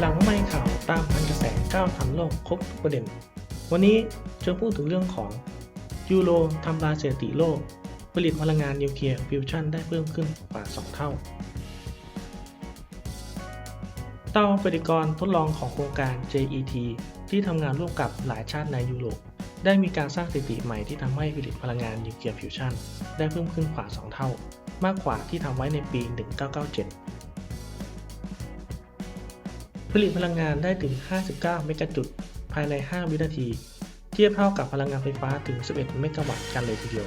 หลังไม่ข่าวตามพันกระแสก้าวทันโลกครบทุกประเด็น วันนี้จะพูดถึงเรื่องของยูโรทำลายสถิติโลก ผลิตพลังงานนิวเคลียร์ฟิวชั่นได้เพิ่มขึ้นกว่า 2 เท่า เตาปฏิกรณ์ทดลองของโครงการ JET ที่ทำงานร่วมกับหลายชาติในยุโรปได้มีการสร้างสถิติใหม่ที่ทำให้ผลิตพลังงานนิวเคลียร์ฟิวชั่นได้เพิ่มขึ้นกว่า 2 เท่า มากกว่าที่ทำไว้ในปี 1997 ผลิตพลังงานได้ถึง 59 เมกะจุดภายใน 5 วินาที เทียบเท่ากับพลังงานไฟฟ้าถึง 11 เมกะวัตต์กันเลยทีเดียว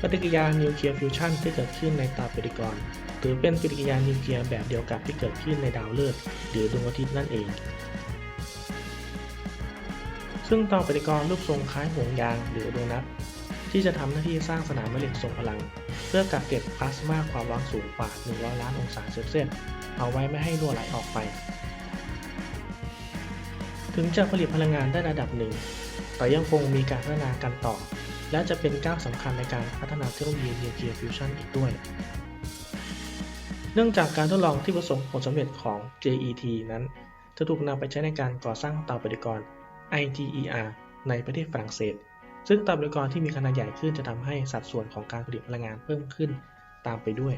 ปฏิกิริยานิวเคลียร์ฟิวชันที่เกิดขึ้นในเตาปฏิกรณ์ถือเป็นปฏิกิริยานิวเคลียร์แบบเดียวกับที่เกิดขึ้นในดาวฤกษ์หรือดวงอาทิตย์นั่นเอง ซึ่งเตาปฏิกรณ์รูปทรงคล้ายห่วงยางหรือดวงนัดที่จะทำหน้าที่สร้างสนามแม่เหล็กทรงพลัง เพื่อกักเก็บพลาสมาความร้อนสูงกว่า 100 ล้านองศาเซลเซียส เอาไว้ไม่ให้รั่วไหลออกไป ถึงจะผลิตพลังงานได้ระดับหนึ่ง แต่ยังคงมีการพัฒนากันต่อ และจะเป็นก้าวสำคัญในการพัฒนาเทคโนโลยีนิวเคลียร์ฟิวชันอีกด้วย เนื่องจากการทดลองที่ประสบผลสำเร็จของ JET นั้น จะถูกนำไปใช้ในการก่อสร้างเตาปฏิกรณ์ ITER ในประเทศฝรั่งเศส ซึ่งเตาปฏิกรณ์ที่มีขนาดใหญ่ขึ้นจะทำให้สัดส่วนของการผลิตพลังงานเพิ่มขึ้นตามไปด้วย